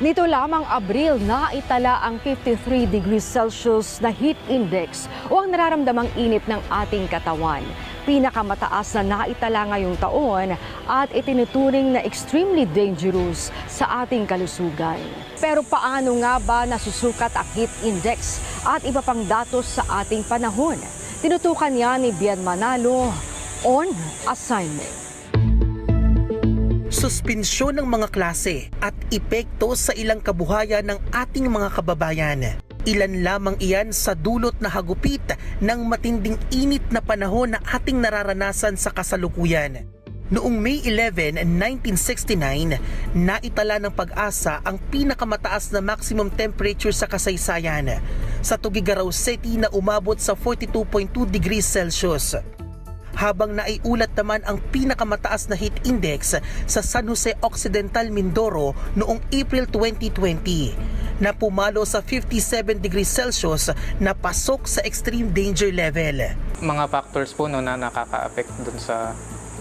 Nito lamang Abril na itala ang 53 degrees Celsius na heat index o ang nararamdamang init ng ating katawan. Pinakamataas na naitala ngayong taon at itinuturing na extremely dangerous sa ating kalusugan. Pero paano nga ba nasusukat ang heat index at iba pang datos sa ating panahon? Tinutukan niya ni Bian Manalo on assignment. Suspensyon ng mga klase at epekto sa ilang kabuhayan ng ating mga kababayan. Ilan lamang iyan sa dulot na hagupit ng matinding init na panahon na ating nararanasan sa kasalukuyan. Noong May 11, 1969, naitala ng pag-asa ang pinakamataas na maximum temperature sa kasaysayan sa Tugigaraw City na umabot sa 42.2 degrees Celsius habang naiulat naman ang pinakamataas na heat index sa San Jose Occidental, Mindoro noong April 2020 na pumalo sa 57 degrees Celsius na pasok sa extreme danger level. mga factors po no, na nakaka-affect dun sa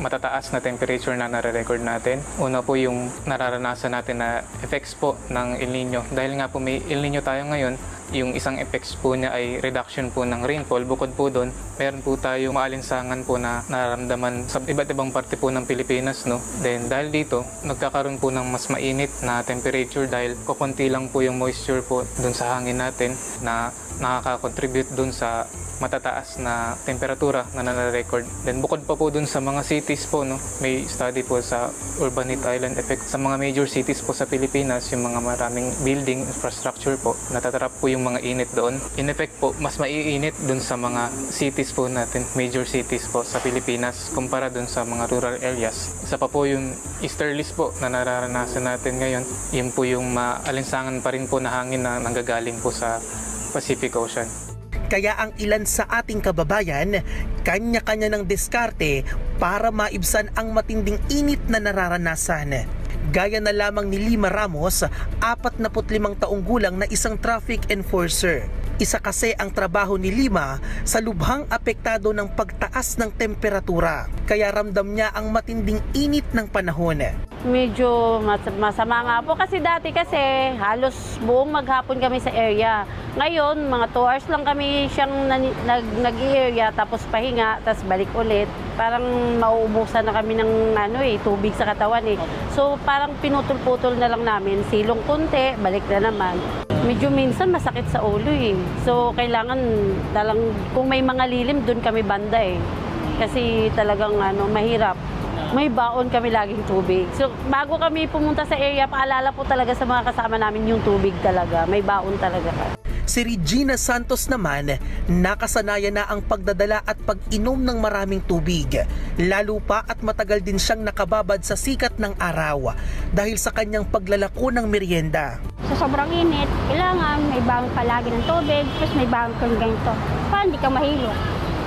matataas na temperature na nare-record natin. Una po yung nararanasan natin na effects po ng El Nino. Dahil nga po may El Nino tayo ngayon, yung isang effects po niya ay reduction po ng rainfall. Bukod po doon, meron po tayo maalinsangan po na nararamdaman sa iba't ibang parte po ng Pilipinas. No? Then dahil dito, nagkakaroon po ng mas mainit na temperature dahil kukunti lang po yung moisture po doon sa hangin natin na nakaka-contribute doon sa matataas na temperatura na nare-record. Then bukod pa po dun sa mga cities po, no, may study po sa urban heat island effect sa mga major cities po sa Pilipinas, yung mga maraming building infrastructure po, natatrap po yung mga init doon. In effect po, mas maiinit dun sa mga cities po natin, major cities po sa Pilipinas, kumpara dun sa mga rural areas. Isa pa po yung easterlies po na nararanasan natin ngayon, yun po yung maalinsangan pa rin po na hangin na nanggagaling po sa Pacific Ocean. Kaya ang ilan sa ating kababayan, kanya-kanya ng diskarte para maibsan ang matinding init na nararanasan. Gaya na lamang ni Lima Ramos, 45 taong gulang na isang traffic enforcer. Isa kasi ang trabaho ni Lima sa lubhang apektado ng pagtaas ng temperatura. Kaya ramdam niya ang matinding init ng panahon. Medyo mas- masama nga po kasi dati kasi halos buong maghapon kami sa area. Ngayon, mga 2 hours lang kami siyang nag, nag-area tapos pahinga, tapos balik ulit. Parang mauubusan na kami ng ano eh, tubig sa katawan eh. So parang pinutol-putol na lang namin, silong kunti, balik na naman. Medyo minsan masakit sa ulo eh. So kailangan talang kung may mga lilim doon kami banda eh. Kasi talagang ano, mahirap may baon kami laging tubig. So, bago kami pumunta sa area, paalala po talaga sa mga kasama namin yung tubig talaga. May baon talaga. Si Regina Santos naman, nakasanayan na ang pagdadala at pag-inom ng maraming tubig. Lalo pa at matagal din siyang nakababad sa sikat ng araw dahil sa kanyang paglalako ng merienda. Sa sobrang init, kailangan may baon ka lagi ng tubig, tapos may baon kang ganito. Para hindi ka mahilo.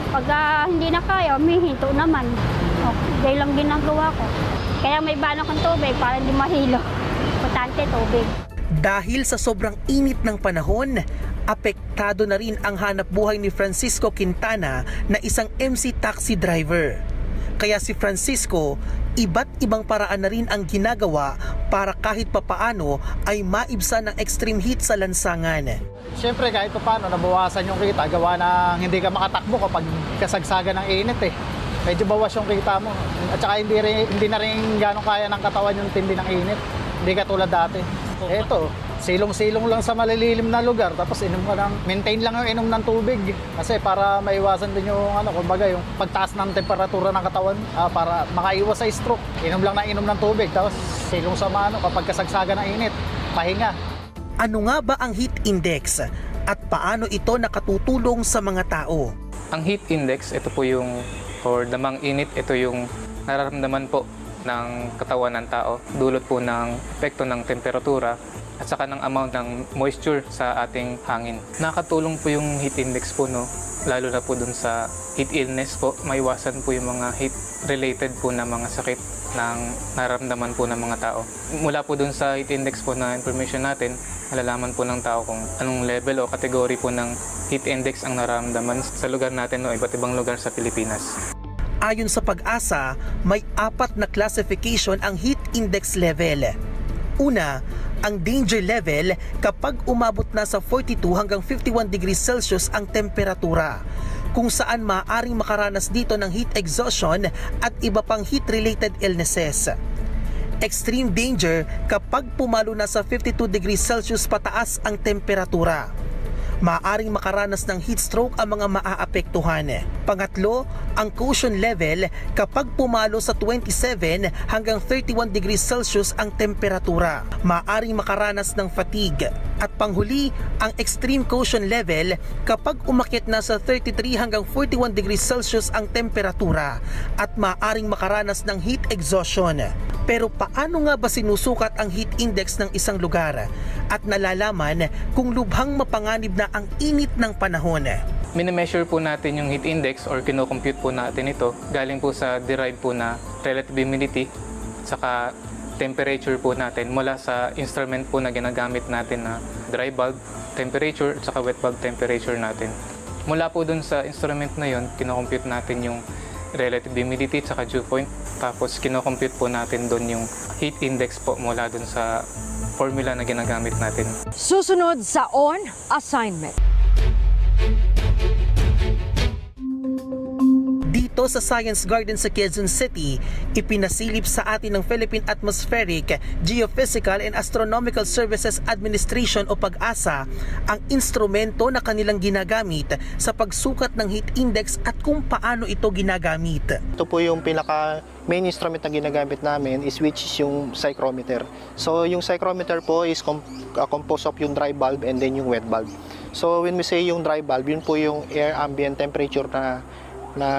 Pag ah, hindi na kaya, may hinto naman. Okay, dahil lang ginagawa ko. Kaya may baon akong tubig para hindi mahilo. Importante, tubig. Dahil sa sobrang init ng panahon, apektado na rin ang hanap buhay ni Francisco Quintana na isang MC taxi driver. Kaya si Francisco, iba't ibang paraan na rin ang ginagawa para kahit papaano ay maibsan ng extreme heat sa lansangan. Siyempre kahit pa paano nabawasan yung kita gawa ng hindi ka makatakbo kapag kasagsagan ng init eh. Medyo bawas yung kita mo. At saka hindi, rin, hindi na rin gano'ng kaya ng katawan yung tindi ng init. Hindi ka tulad dati. Eto, silong-silong lang sa malililim na lugar tapos inom ka ng maintain lang yung inom ng tubig kasi para maiwasan din yung ano kumbaga yung pagtaas ng temperatura ng katawan ah, para makaiwas sa stroke inom lang na inom ng tubig tapos silong sa mano kapag kasagsagan ng init pahinga Ano nga ba ang heat index at paano ito nakatutulong sa mga tao? Ang heat index, ito po yung, or damang init, ito yung nararamdaman po ng katawan ng tao. Dulot po ng epekto ng temperatura at saka ng amount ng moisture sa ating hangin. Nakatulong po yung heat index po, no? lalo na po dun sa heat illness po. Maiwasan po yung mga heat-related po na mga sakit ng nararamdaman po ng mga tao. Mula po dun sa heat index po na information natin, malalaman po ng tao kung anong level o kategory po ng heat index ang nararamdaman sa lugar natin o iba't ibang lugar sa Pilipinas. Ayon sa pag-asa, may apat na classification ang heat index level. Una, ang danger level kapag umabot na sa 42 hanggang 51 degrees Celsius ang temperatura kung saan maaaring makaranas dito ng heat exhaustion at iba pang heat-related illnesses. Extreme danger kapag pumalo na sa 52 degrees Celsius pataas ang temperatura. Maaring makaranas ng heat stroke ang mga maaapektuhan. Pangatlo, ang caution level kapag pumalo sa 27 hanggang 31 degrees Celsius ang temperatura. Maaring makaranas ng fatigue. At panghuli, ang extreme caution level kapag umakyat na sa 33 hanggang 41 degrees Celsius ang temperatura at maaring makaranas ng heat exhaustion. Pero paano nga ba sinusukat ang heat index ng isang lugar at nalalaman kung lubhang mapanganib na ang init ng panahon? Minimeasure po natin yung heat index or kinocompute po natin ito galing po sa derived po na relative humidity saka temperature po natin mula sa instrument po na ginagamit natin na dry bulb temperature at saka wet bulb temperature natin. Mula po dun sa instrument na yon, kinocompute natin yung relative humidity at saka dew point. Tapos kinocompute po natin dun yung heat index po mula dun sa formula na ginagamit natin. Susunod sa On Assignment. Dito sa Science Garden sa Quezon City, ipinasilip sa atin ng Philippine Atmospheric, Geophysical and Astronomical Services Administration o PAG-ASA ang instrumento na kanilang ginagamit sa pagsukat ng heat index at kung paano ito ginagamit. Ito po yung pinaka main instrument na ginagamit namin is which is yung psychrometer. So yung psychrometer po is com- uh, composed of yung dry bulb and then yung wet bulb. So when we say yung dry bulb, yun po yung air ambient temperature na na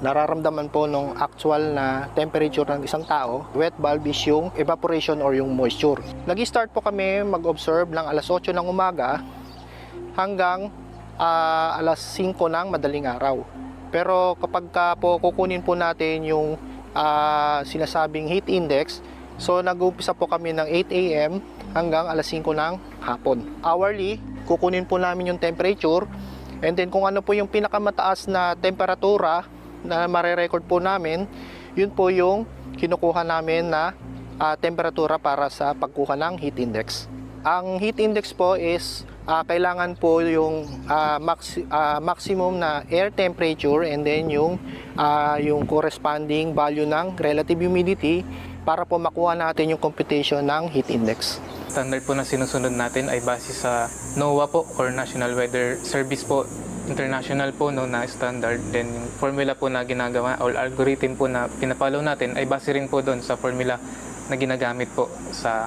nararamdaman po nung actual na temperature ng isang tao. Wet bulb is yung evaporation or yung moisture. Nag-start po kami mag-observe ng alas 8 ng umaga hanggang ah, alas 5 ng madaling araw. Pero kapag ka po kukunin po natin yung ah, sinasabing heat index, so nag-uumpisa po kami ng 8 a.m. hanggang alas 5 ng hapon. Hourly, kukunin po namin yung temperature and then kung ano po yung pinakamataas na temperatura na mare-record po namin, yun po yung kinukuha namin na ah, temperatura para sa pagkuha ng heat index. Ang heat index po is ah, kailangan po yung ah, maxi- ah, maximum na air temperature and then yung ah, yung corresponding value ng relative humidity para po makuha natin yung computation ng heat index. Standard po na sinusunod natin ay base sa NOAA po or National Weather Service po. International po no, na standard. Then yung formula po na ginagawa or algorithm po na pinapollow natin ay base rin po doon sa formula na ginagamit po sa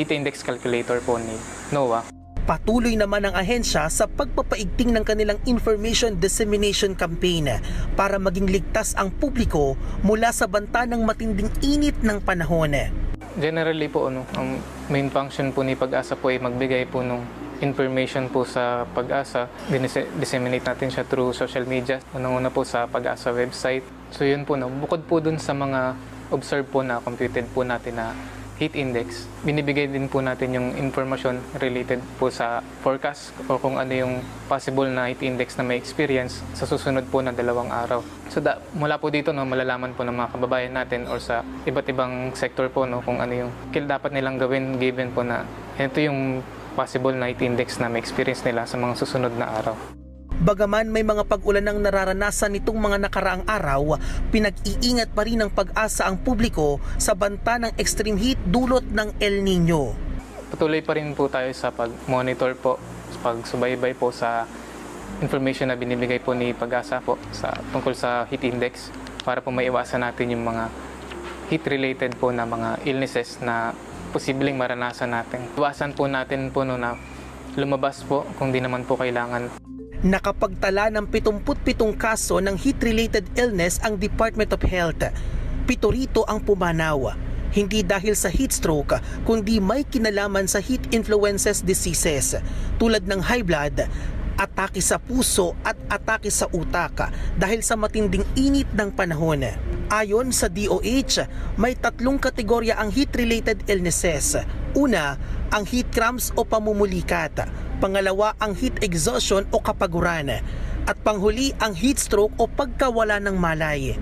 heat index calculator po ni NOAA. Patuloy naman ang ahensya sa pagpapaigting ng kanilang information dissemination campaign para maging ligtas ang publiko mula sa banta ng matinding init ng panahon. Generally po, ano, ang main function po ni Pag-asa po ay magbigay po ng information po sa Pag-asa. Disseminate natin siya through social media. Unang-una po sa Pag-asa website. So yun po, no, bukod po dun sa mga observe po na computed po natin na heat index, binibigay din po natin yung information related po sa forecast o kung ano yung possible na heat index na may experience sa susunod po na dalawang araw. So da, mula po dito no, malalaman po ng mga kababayan natin or sa iba't ibang sector po no, kung ano yung dapat nilang gawin given po na ito yung possible na heat index na may experience nila sa mga susunod na araw. Bagaman may mga pag-ulan ang nararanasan nitong mga nakaraang araw, pinag-iingat pa rin ng pag-asa ang publiko sa banta ng extreme heat dulot ng El Nino. Patuloy pa rin po tayo sa pag-monitor po, pagsubaybay po sa information na binibigay po ni Pag-asa po sa, tungkol sa heat index para po maiwasan natin yung mga heat-related po na mga illnesses na posibleng maranasan natin. Iwasan po natin po no na lumabas po kung di naman po kailangan. Nakapagtala ng 77 kaso ng heat-related illness ang Department of Health. Pito rito ang pumanaw. Hindi dahil sa heat stroke, kundi may kinalaman sa heat influences diseases tulad ng high blood, atake sa puso at atake sa utak dahil sa matinding init ng panahon. Ayon sa DOH, may tatlong kategorya ang heat-related illnesses. Una, ang heat cramps o pamumulikat. Pangalawa, ang heat exhaustion o kapaguran. At panghuli, ang heat stroke o pagkawala ng malay.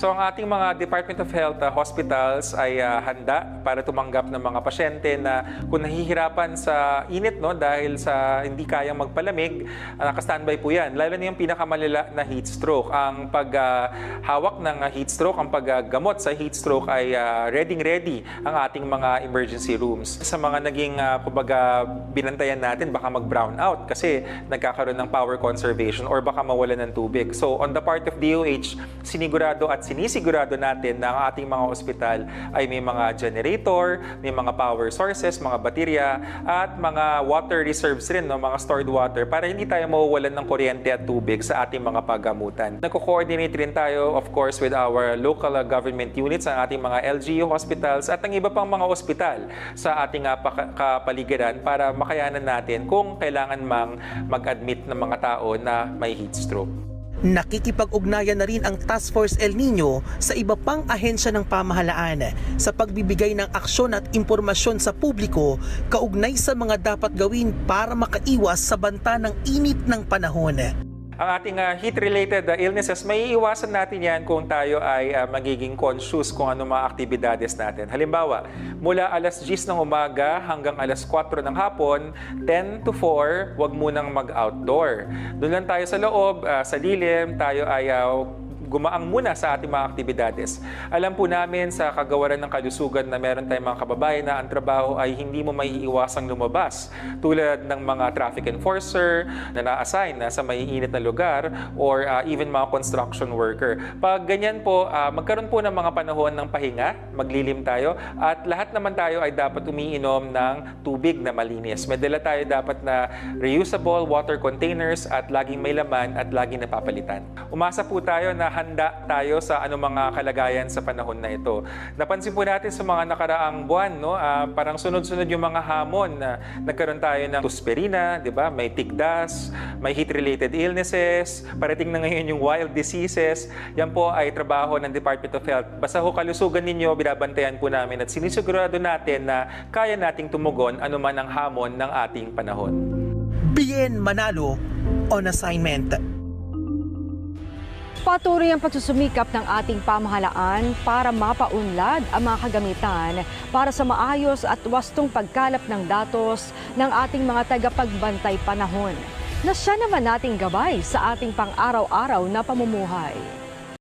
So ang ating mga Department of Health uh, hospitals ay uh, handa para tumanggap ng mga pasyente na kung nahihirapan sa init no dahil sa hindi kayang magpalamig, uh, naka-standby po 'yan. Lalo na yung pinakamalala na heat stroke. Ang paghawak ng uh, heat stroke, ang paggamot sa heat stroke ay uh, ready-ready ang ating mga emergency rooms. Sa mga naging uh, kumbaga binantayan natin baka mag-brown out kasi nagkakaroon ng power conservation or baka mawalan ng tubig. So on the part of DOH, sinigurado at sinisigurado natin na ang ating mga ospital ay may mga generator, may mga power sources, mga baterya, at mga water reserves rin, no, mga stored water para hindi tayo mawawalan ng kuryente at tubig sa ating mga paggamutan. Nagko-coordinate rin tayo, of course, with our local uh, government units, ang ating mga LGU hospitals at ang iba pang mga ospital sa ating uh, kapaligiran para makayanan natin kung kailangan mang mag-admit ng mga tao na may heat stroke. Nakikipag-ugnayan na rin ang Task Force El Nino sa iba pang ahensya ng pamahalaan sa pagbibigay ng aksyon at impormasyon sa publiko kaugnay sa mga dapat gawin para makaiwas sa banta ng init ng panahon. Ang ating uh, heat-related uh, illnesses, may iwasan natin yan kung tayo ay uh, magiging conscious kung ano mga aktibidades natin. Halimbawa, mula alas 10 ng umaga hanggang alas 4 ng hapon, 10 to 4, wag munang mag-outdoor. Doon lang tayo sa loob, uh, sa lilim, tayo ay uh, gumaang muna sa ating mga aktibidades. Alam po namin sa kagawaran ng kalusugan na meron tayong mga kababayan na ang trabaho ay hindi mo maiiwasang lumabas tulad ng mga traffic enforcer na na-assign na sa may init na lugar or uh, even mga construction worker. Pag ganyan po, uh, magkaroon po ng mga panahon ng pahinga, maglilim tayo at lahat naman tayo ay dapat umiinom ng tubig na malinis. May dala tayo dapat na reusable water containers at laging may laman at laging napapalitan. Umasa po tayo na handa tayo sa anumang mga kalagayan sa panahon na ito. Napansin po natin sa mga nakaraang buwan, no, ah, parang sunod-sunod yung mga hamon na nagkaroon tayo ng tusperina, di ba? May tigdas, may heat-related illnesses, parating na ngayon yung wild diseases. Yan po ay trabaho ng Department of Health. Basta ho kalusugan ninyo, binabantayan po namin at sinisigurado natin na kaya nating tumugon anuman ang hamon ng ating panahon. Bien Manalo on assignment. Patuloy ang pagsusumikap ng ating pamahalaan para mapaunlad ang mga kagamitan para sa maayos at wastong pagkalap ng datos ng ating mga tagapagbantay panahon na siya naman nating gabay sa ating pang-araw-araw na pamumuhay.